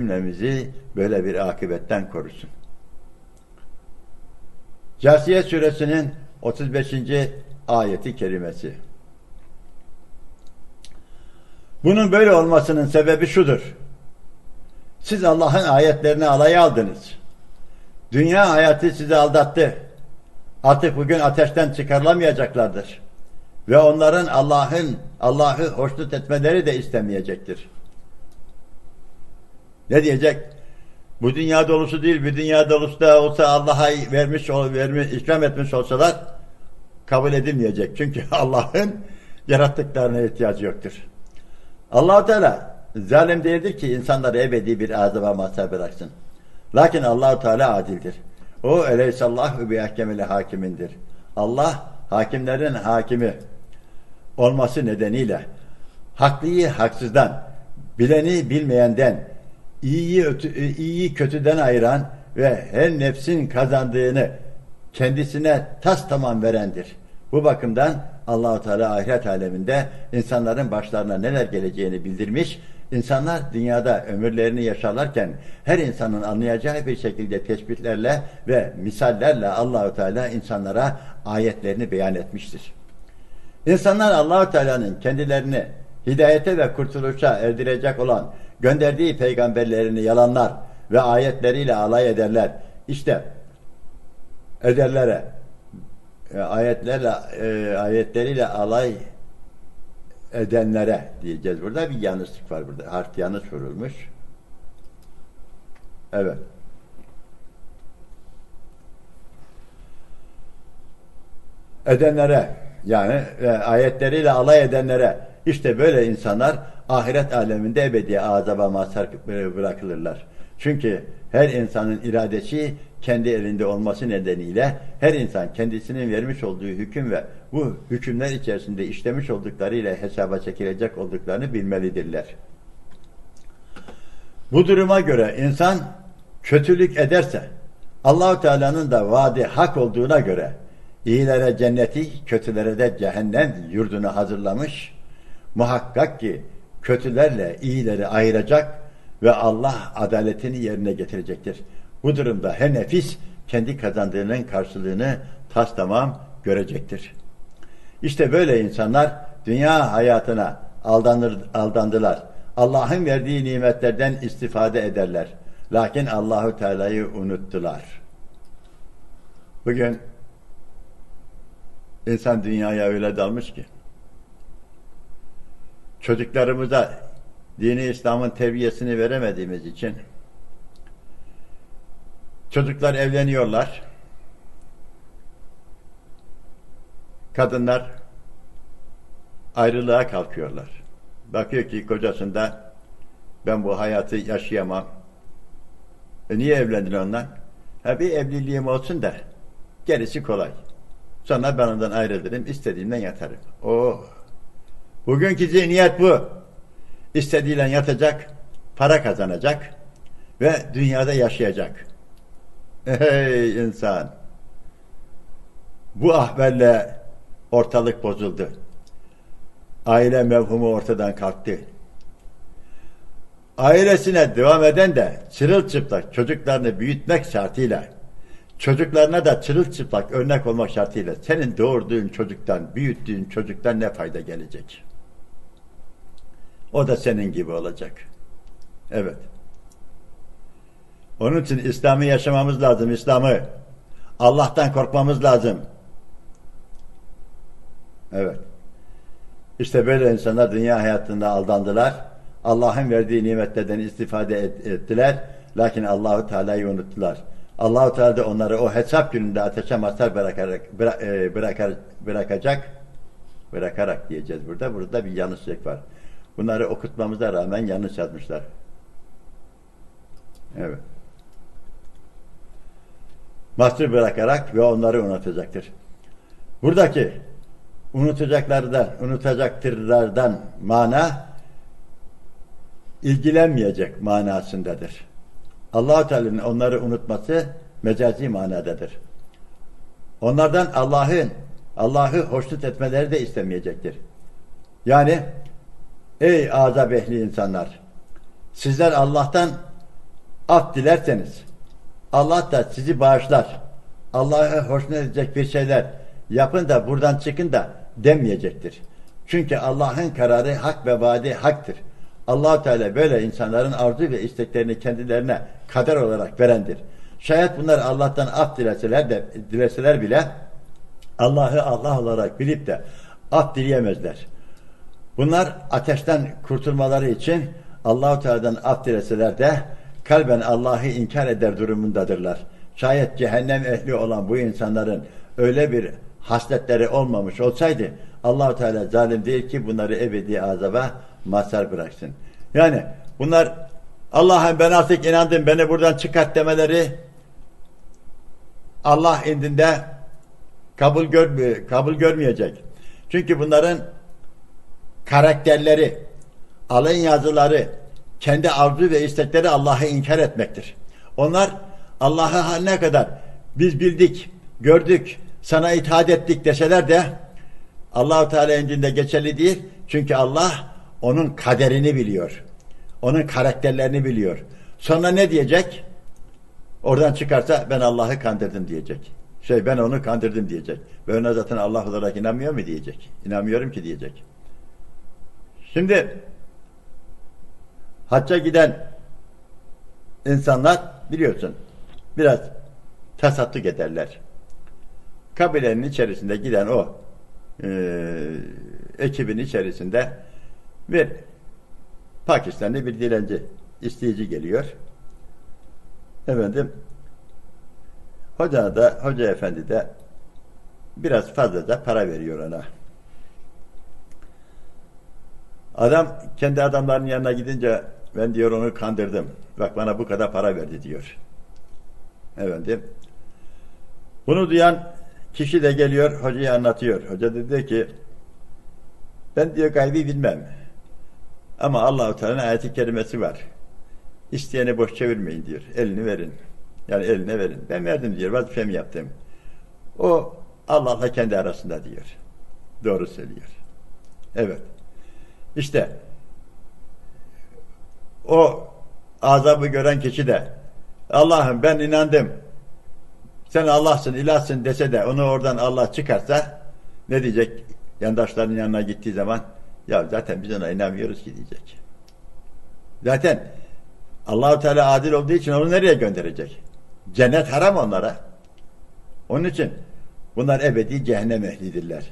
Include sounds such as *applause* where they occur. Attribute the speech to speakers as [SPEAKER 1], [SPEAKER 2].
[SPEAKER 1] cümlemizi böyle bir akıbetten korusun. Câsiye suresinin 35. ayeti kerimesi. Bunun böyle olmasının sebebi şudur. Siz Allah'ın ayetlerini alaya aldınız. Dünya hayatı sizi aldattı. Artık bugün ateşten çıkarılamayacaklardır. Ve onların Allah'ın Allah'ı hoşnut etmeleri de istemeyecektir. Ne diyecek? Bu dünya dolusu değil, bir dünya dolusu da olsa Allah'a vermiş, vermiş, ikram etmiş olsalar kabul edilmeyecek. Çünkü *laughs* Allah'ın yarattıklarına ihtiyacı yoktur. allah Teala zalim değildir ki insanları ebedi bir azaba mazhar bıraksın. Lakin allah Teala adildir. O eleysallahu bi ahkemil hakimindir. Allah hakimlerin hakimi olması nedeniyle haklıyı haksızdan, bileni bilmeyenden, iyiyi, iyiyi kötüden ayıran ve her nefsin kazandığını kendisine tas tamam verendir. Bu bakımdan Allahu Teala ahiret aleminde insanların başlarına neler geleceğini bildirmiş. İnsanlar dünyada ömürlerini yaşarlarken her insanın anlayacağı bir şekilde tespitlerle ve misallerle Allahu Teala insanlara ayetlerini beyan etmiştir. İnsanlar Allahu Teala'nın kendilerini hidayete ve kurtuluşa erdirecek olan gönderdiği peygamberlerini yalanlar ve ayetleriyle alay ederler. İşte ederlere e, ayetlerle e, ayetleriyle alay edenlere diyeceğiz. Burada bir yanlışlık var burada. Harf yanlış vurulmuş. Evet. Edenlere yani e, ayetleriyle alay edenlere işte böyle insanlar ahiret aleminde ebedi azaba mazhar bırakılırlar. Çünkü her insanın iradesi kendi elinde olması nedeniyle her insan kendisinin vermiş olduğu hüküm ve bu hükümler içerisinde işlemiş olduklarıyla hesaba çekilecek olduklarını bilmelidirler. Bu duruma göre insan kötülük ederse Allahu Teala'nın da vaadi hak olduğuna göre iyilere cenneti, kötülere de cehennem yurdunu hazırlamış. Muhakkak ki kötülerle iyileri ayıracak ve Allah adaletini yerine getirecektir. Bu durumda her nefis kendi kazandığının karşılığını tas tamam görecektir. İşte böyle insanlar dünya hayatına aldanır, aldandılar. Allah'ın verdiği nimetlerden istifade ederler. Lakin Allahu Teala'yı unuttular. Bugün insan dünyaya öyle dalmış ki çocuklarımıza dini İslam'ın terbiyesini veremediğimiz için çocuklar evleniyorlar. Kadınlar ayrılığa kalkıyorlar. Bakıyor ki kocasında ben bu hayatı yaşayamam. E niye evlendin ondan? Ha bir evliliğim olsun da gerisi kolay. Sonra ben ondan ayrılırım, istediğimden yatarım. Oh! Bugünkü zihniyet bu. İstediğiyle yatacak, para kazanacak ve dünyada yaşayacak. Ey insan! Bu ahvelle ortalık bozuldu. Aile mevhumu ortadan kalktı. Ailesine devam eden de çırılçıplak çocuklarını büyütmek şartıyla çocuklarına da çırılçıplak örnek olmak şartıyla senin doğurduğun çocuktan, büyüttüğün çocuktan ne fayda gelecek? O da senin gibi olacak. Evet. Onun için İslam'ı yaşamamız lazım. İslam'ı Allah'tan korkmamız lazım. Evet. İşte böyle insanlar dünya hayatında aldandılar. Allah'ın verdiği nimetlerden istifade ettiler. Lakin Allahu Teala'yı unuttular. Allahu Teala da onları o hesap gününde ateşe mazhar bırakarak bıra, e, bırakacak bırakarak diyeceğiz burada. Burada bir yanlışlık var. Bunları okutmamıza rağmen yanlış yazmışlar. Evet. Mahsur bırakarak ve onları unutacaktır. Buradaki unutacaklardan, unutacaktırlardan mana ilgilenmeyecek manasındadır. Allah-u Teala'nın onları unutması mecazi manadadır. Onlardan Allah'ın Allah'ı hoşnut etmeleri de istemeyecektir. Yani ey azap ehli insanlar sizler Allah'tan af dilerseniz Allah da sizi bağışlar. Allah'a hoşnut edecek bir şeyler yapın da buradan çıkın da demeyecektir. Çünkü Allah'ın kararı hak ve vaadi haktır. allah Teala böyle insanların arzu ve isteklerini kendilerine kader olarak verendir. Şayet bunlar Allah'tan af dileseler de dileseler bile Allah'ı Allah olarak bilip de af dileyemezler. Bunlar ateşten kurtulmaları için Allahu Teala'dan af dileseler de kalben Allah'ı inkar eder durumundadırlar. Şayet cehennem ehli olan bu insanların öyle bir hasletleri olmamış olsaydı Allahu Teala zalim değil ki bunları ebedi azaba mazhar bıraksın. Yani bunlar Allah'ım ben artık inandım beni buradan çıkart demeleri Allah indinde kabul görmüyor, kabul görmeyecek. Çünkü bunların karakterleri, alın yazıları, kendi arzu ve istekleri Allah'ı inkar etmektir. Onlar Allah'a ne kadar biz bildik, gördük, sana itaat ettik deseler de Allahu Teala indinde geçerli değil. Çünkü Allah onun kaderini biliyor. Onun karakterlerini biliyor. Sonra ne diyecek? Oradan çıkarsa ben Allah'ı kandırdım diyecek. Şey ben onu kandırdım diyecek. Ve ona zaten Allah olarak inanmıyor mu diyecek. İnanmıyorum ki diyecek. Şimdi hacca giden insanlar biliyorsun biraz tasadduk ederler. Kabilenin içerisinde giden o e, ekibin içerisinde bir Pakistanlı bir dilenci isteyici geliyor. Efendim hoca da hoca efendi de biraz fazla da para veriyor ona. Adam kendi adamlarının yanına gidince ben diyor onu kandırdım. Bak bana bu kadar para verdi diyor. Efendim. Bunu duyan kişi de geliyor hocaya anlatıyor. Hoca dedi ki ben diyor gaybi bilmem. Ama Allahu Teala'nın ayeti kerimesi var. İsteyene boş çevirmeyin diyor. Elini verin. Yani eline verin. Ben verdim diyor. Vazifemi yaptım. O Allah'la kendi arasında diyor. Doğru söylüyor. Evet. İşte o azabı gören kişi de Allah'ım ben inandım. Sen Allah'sın, ilahsın dese de onu oradan Allah çıkarsa ne diyecek? Yandaşların yanına gittiği zaman ya zaten biz ona inanmıyoruz ki diyecek. Zaten Allahu Teala adil olduğu için onu nereye gönderecek? Cennet haram onlara. Onun için bunlar ebedi cehennem ehlidirler.